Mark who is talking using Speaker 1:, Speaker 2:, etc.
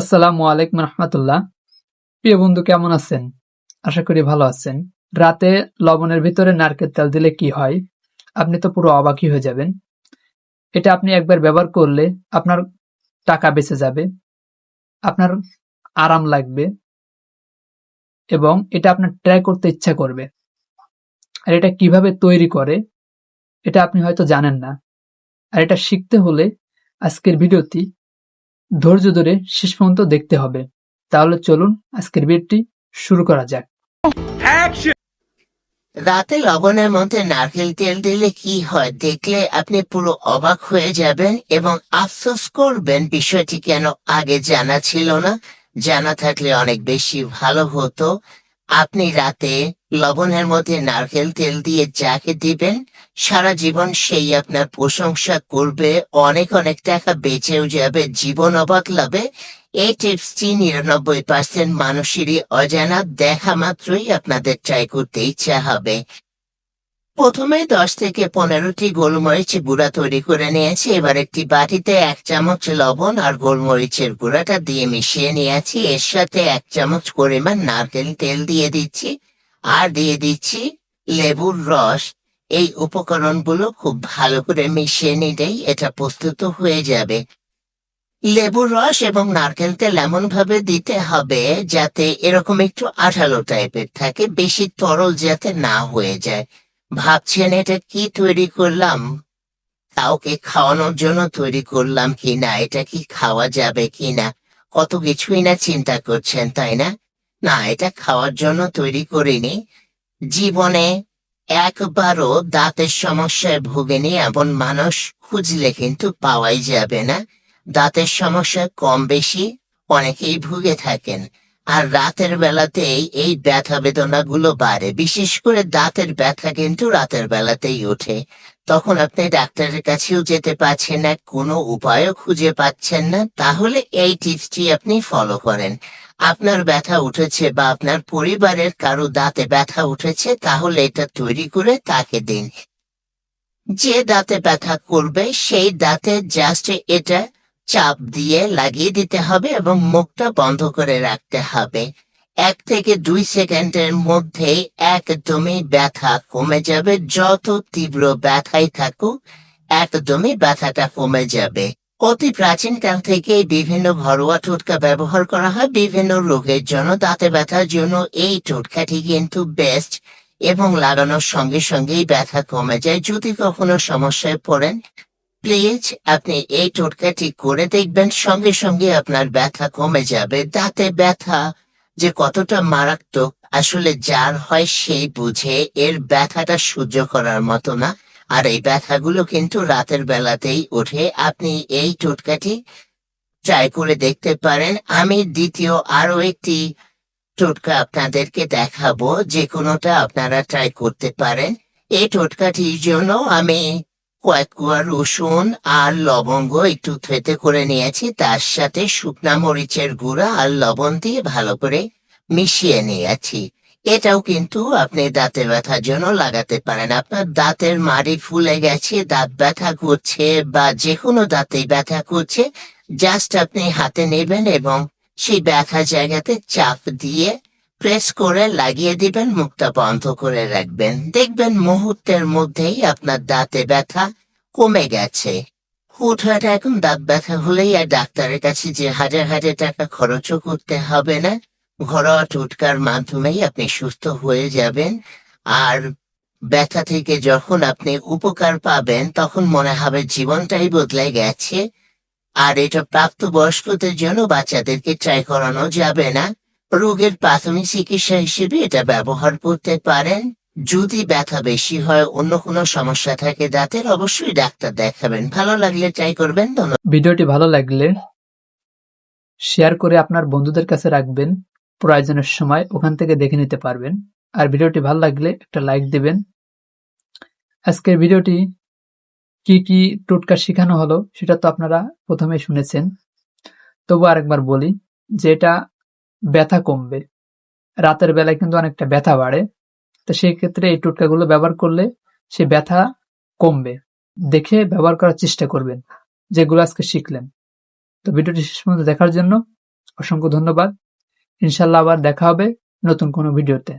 Speaker 1: আসসালামু আলাইকুম রহমতুল্লাহ। প্রিয় বন্ধু, কেমন আছেন? আশা করি ভালো আছেন। রাতে লবণের ভিতরে নারকেল তেল দিলে কি হয়? আপনি তো পুরো অবাকই হয়ে যাবেন। এটা আপনি একবার ব্যবহার করলে আপনার টাকা বেঁচে যাবে, আপনার আরাম লাগবে এবং এটা আপনার ট্রাই করতে ইচ্ছা করবে। আর এটা কীভাবে তৈরি করে, এটা আপনি হয়তো জানেন না। আর এটা শিখতে হলে আজকের ভিডিওটি ধৈর্য ধরে শেষ পর্যন্ত দেখতে হবে। তাহলে চলুন আজকের ভিডিওটি শুরু করা যাক।
Speaker 2: রাতে লবণের মধ্যে নারকেল তেল দিলে কি হয় দেখলে আপনি পুরো অবাক হয়ে যাবেন এবং আফসোস করবেন বিষয়টি কেন আগে জানা ছিল না। জানা থাকলে অনেক বেশি ভালো হতো। আপনি রাতে লবণের মধ্যে নারকেল তেল দিয়ে যাকে দিবেন, সারা জীবন সেই আপনার প্রশংসা করবে, অনেক অনেক টাকা বেঁচেও যাবে, জীবন অবাক লাভে। এই টিপসটি নিরানব্বই পার্সেন্ট মানুষেরই অজানা, দেখা মাত্রই আপনাদের ট্রাই করতে ইচ্ছা হবে। প্রথমে দশ থেকে পনেরোটি গোলমরিচ গুঁড়া তৈরি করে নিয়েছি। এবার একটি বাটিতে এক চামচ লবণ আর গোলমরিচের গুঁড়াটা দিয়ে মিশিয়ে নিয়েছি। এর সাথে এক চামচ পরিমাণ নারকেল তেল দিয়ে দিচ্ছি আর দিয়ে দিচ্ছি লেবুর রস। এই উপকরণগুলো খুব ভালো করে মিশিয়ে নিলেই এটা প্রস্তুত হয়ে যাবে। লেবুর রস এবং নারকেল তেল এমন ভাবে দিতে হবে যাতে এরকম একটু আঠালো টাইপের থাকে, বেশি তরল যাতে না হয়ে যায়। ভাবছেন এটা কি তৈরি করলাম? কাউকে খাওয়ানোর জন্য তৈরি করলাম কি না এটা কি খাওয়া যাবে কি না কত কিছুই না চিন্তা করছেন, তাই না? না, এটা খাওয়ার জন্য তৈরি করিনি। জীবনে একবারও দাঁতের সমস্যায় ভুগেনি এমন মানুষ খুঁজলে কিন্তু পাওয়াই যাবে না। দাঁতের সমস্যা কম বেশি অনেকেই ভুগে থাকেন। আর রাতের বেলাতেই এই ব্যথা বেদনাগুলো বাড়ে। বিশেষ করে দাঁতের ব্যথা কিন্তু রাতের বেলাতেই ওঠে। তখন আপনি ডাক্তারের কাছেও যেতে পারছেন না, কোনো উপায়ও খুঁজে পাচ্ছেন না। তাহলে এই টিপসটি আপনি ফলো করেন। আপনার ব্যথা উঠেছে বা আপনার পরিবারের কারও দাঁতে ব্যথা উঠেছে, তাহলে এটা তৈরি করে তাকে দিন। যে দাঁতে ব্যথা করবে, সেই দাঁতে জাস্ট এটা চাপ দিয়ে লাগিয়ে দিতে হবে এবং মুখটা বন্ধ করে রাখতে হবে। এক থেকে দুই সেকেন্ডের মধ্যেই একদমই ব্যথা কমে যাবে। যত তীব্র ব্যথাই থাকুক, একদমই ব্যথাটা কমে যাবে। অতি প্রাচীনকাল থেকে বিভিন্ন ঘরোয়া টোটকা ব্যবহার করা হয়। বিভিন্ন রোগের জন্য দাঁতে ব্যথার জন্য এই টোটকাটি কিন্তু বেস্ট এবং লাগানোর সঙ্গে সঙ্গেই ব্যথা কমে যায়। যদি কখনো সমস্যায় পড়েন প্লিজ, আপনি এই টোটকাটি করে দেখবেন, সঙ্গে সঙ্গে আপনার ব্যথা কমে যাবে। দাঁতে ব্যথা যে কতটা মারাত্মক, আসলে যার হয় সেই বুঝে। এর ব্যথাটা সহ্য করার মতো না। আর এই ব্যথাগুলো কিন্তু রাতের বেলাতেই ওঠে। আপনি এই টোটকাটি ট্রাই করে দেখতে পারেন। আমি দ্বিতীয় আরও একটি টোটকা আপনাদেরকে দেখাবো। যে কোনোটা আপনারা ট্রাই করতে পারেন। এই টোটকাটির জন্য আমি কয়েক কোয়া রসুন আর লবঙ্গ একটু থেতে করে নিয়েছি। তার সাথে শুকনা মরিচের গুঁড়া আর লবণ দিয়ে ভালো করে মিশিয়ে নিয়েছি। এটাও কিন্তু আপনি দাঁতে ব্যথার জন্য লাগাতে পারেন। আপনার দাঁতের মাড়ি ফুলে গেছে, দাঁত ব্যথা করছে বা যে কোনো দাঁতেই ব্যথা করছে, জাস্ট আপনি হাতে নেবেন এবং সেই ব্যথা জায়গাতে চাপ দিয়ে প্রেস করে লাগিয়ে দিবেন, মুখটা বন্ধ করে রাখবেন। দেখবেন মুহূর্তের মধ্যেই আপনার দাঁতে ব্যথা কমে গেছে। হুটহাট এখন দাঁত ব্যথা হলেই আর ডাক্তারের কাছে যে হাজার হাজার টাকা খরচও করতে হবে না, ঘরোয়া টোটকার মাধ্যমেই আপনি সুস্থ হয়ে যাবেন। আর ব্যথা থেকে যখন আপনি উপকার পাবেন, তখন মনে হবে জীবনটাই বদলে গেছে। আর এটা প্রাপ্তবয়স্কদের জন্য বাচ্চাদেরকে ট্রাই করানো যাবে না। রোগের প্রাথমিক চিকিৎসা হিসেবে এটা ব্যবহার করতে পারেন। যদি ব্যথা বেশি হয়, অন্য কোনো সমস্যা থাকে দাঁতের, অবশ্যই ডাক্তার দেখাবেন। ভালো লাগলে ট্রাই করবেন।
Speaker 1: ভিডিওটি ভালো লাগলে শেয়ার করে আপনার বন্ধুদের কাছে রাখবেন। প্রয়োজনের সময় ওখান থেকে দেখে নিতে পারবেন। আর ভিডিওটি ভালো লাগলে একটা লাইক দিবেন। আজকের ভিডিওটি কি কি টোটকা শেখানো হলো, সেটা তো আপনারা প্রথমে শুনেছেন। তবু আরেকবার বলি যে এটা ব্যথা কমবে। রাতের বেলায় কিন্তু অনেকটা ব্যথা বাড়ে। তো সেই ক্ষেত্রে এই টোটকাগুলো ব্যবহার করলে সে ব্যথা কমবে। দেখে ব্যবহার করার চেষ্টা করবেন, যেগুলো আজকে শিখলেন। তো ভিডিওটি শেষ পর্যন্ত দেখার জন্য অসংখ্য ধন্যবাদ। ইনশাল্লাহ আবার দেখা হবে নতুন কোনো ভিডিওতে।